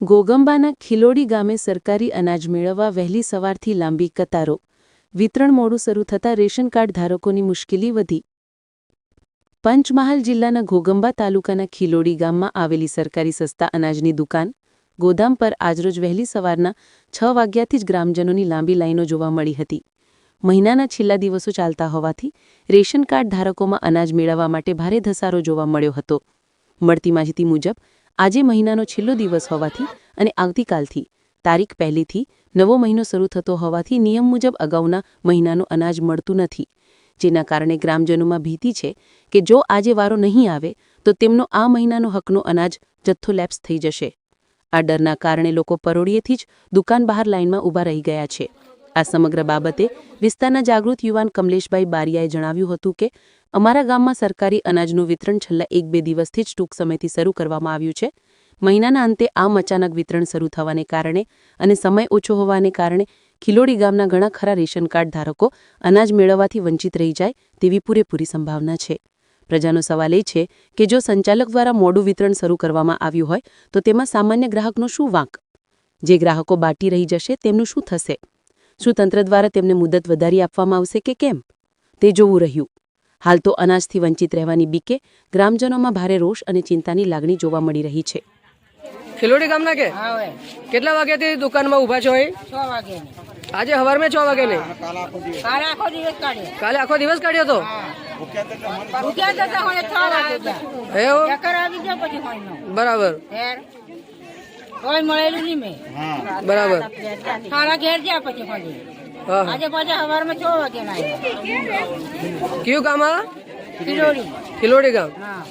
ગોગંબાના ખિલોડી ગામે સરકારી અનાજ મેળવવા વહેલી સવારથી લાંબી કતારો. વિતરણ મોડું શરૂ થતાં રેશન કાર્ડ ધારકોની મુશ્કેલી વધી. પંચમહાલ જિલ્લાના ઘોગંબા તાલુકાના ખિલોડી ગામમાં આવેલી સરકારી સસ્તા અનાજની દુકાન, ગોદામ પર આજરોજ વહેલી સવારના છ વાગ્યાથી જ ગ્રામજનોની લાંબી લાઈનો જોવા મળી હતી. મહિનાના છેલ્લા દિવસો ચાલતા હોવાથી રેશન કાર્ડ ધારકોમાં અનાજ મેળવવા માટે ભારે ધસારો જોવા મળ્યો હતો. મળતી માહિતી મુજબ આજે મહિનાનો છેલ્લો દિવસ હોવાથી અને આવતીકાલથી, તારીખ પહેલીથી નવો મહિનો શરૂ થતો હોવાથી નિયમ મુજબ અગાઉના મહિનાનું અનાજ મળતું નથી, જેના કારણે ગ્રામજનોમાં ભીતિ છે કે જો આજે વારો નહીં આવે, તો તેમનો આ મહિનાનો હકનો અનાજ જથ્થો લેપ્સ થઈ જશે. આ ડરના કારણે લોકો પરોળીએથી જ દુકાન બહાર લાઇનમાં ઊભા રહી ગયા છે. આ સમગ્ર બાબતે વિસ્તારના જાગૃત યુવાન કમલેશભાઈ બારિયાએ જણાવ્યું હતું કે, અમારા ગામમાં સરકારી અનાજનું વિતરણ છેલ્લા એક બે દિવસથી જ ટૂંક સમયથી શરૂ કરવામાં આવ્યું છે. મહિનાના અંતે આમ અચાનક વિતરણ શરૂ થવાને કારણે અને સમય ઓછો હોવાને કારણે ખિલોડી ગામના ઘણા ખરા રેશન કાર્ડ ધારકો અનાજ મેળવવાથી વંચિત રહી જાય તેવી પૂરેપૂરી સંભાવના છે. પ્રજાનો સવાલ એ છે કે જો સંચાલક દ્વારા મોડું વિતરણ શરૂ કરવામાં આવ્યું હોય તો તેમાં સામાન્ય ગ્રાહકનો શું વાંક? જે ગ્રાહકો બાટી રહી જશે તેમનું શું થશે? શું તંત્ર દ્વારા તેમને મુદત વધારી આપવામાં આવશે કે કેમ? તે જોવું રહ્યું. હાલ તો અનાજથી વંચિત રહેવાની બીકે ગ્રામજનોમાં ભારે રોષ અને ચિંતાની લાગણી જોવા મળી રહી છે. ખિલોડી ગામના કે? કેટલા વાગ્યા કેટલા વાગ્યાથી દુકાનમાં ઊભા છો આજે છ મેં આજે છ વાગે નહીં? કાલે આખો દિવસ. કાઢ્યો. કાલે આખો દિવસ કાઢ્યો તો? ઉઠ્યા જતા હોય છ વાગે ગયા એવું? ચક્કર આવી ગયા પછી હોય નો બરાબર ઘેર મળેલું નહીં મેં. બરાબર. સારા ઘેર ગયા પછી પછી. આજે પાછા સવારમાં છ વાગે ના કયું ગામ આ કિલોડી ખિલોડી ગામ. હા.